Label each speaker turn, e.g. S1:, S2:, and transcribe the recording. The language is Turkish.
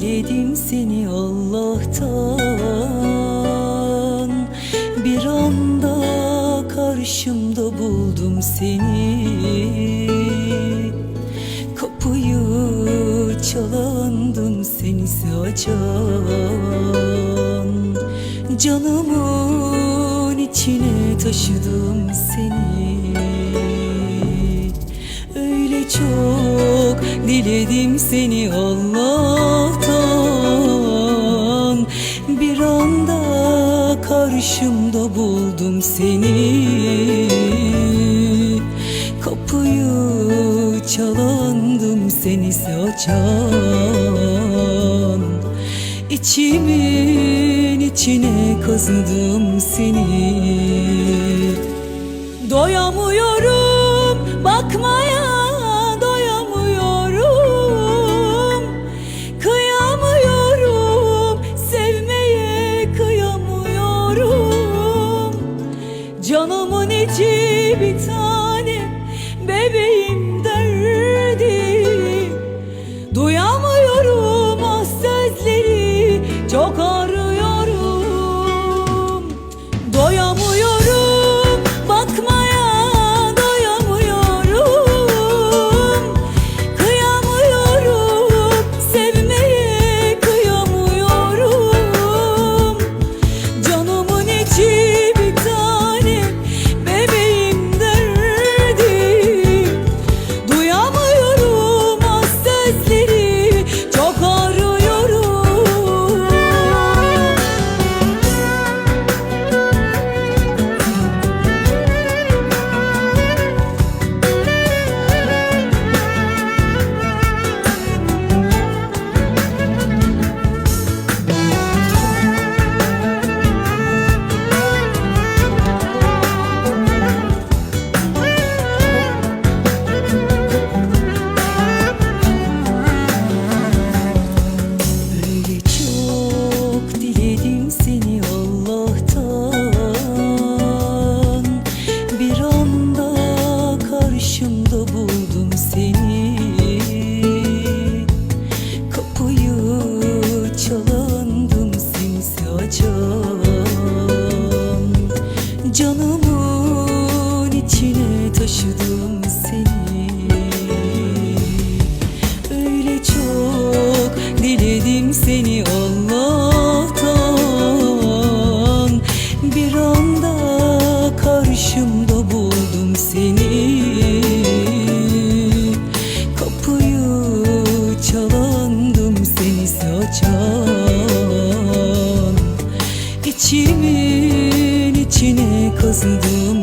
S1: diledim seni Allah'tan. Bir anda karşımda buldum seni. Kapıyı çalandım senisi açan. Canımın içine taşıdım seni. Öyle çok diledim seni Allah karşımda buldum seni. Kapıyı çalandım seni açan. İçimin içine kazıdım seni. Doyamıyorum bakmaya içine taşıdım seni. Öyle çok diledim seni Allah'tan. Bir anda karşımda buldum seni. Kapıyı çalandım seni saçan. İçimin içine kazıdım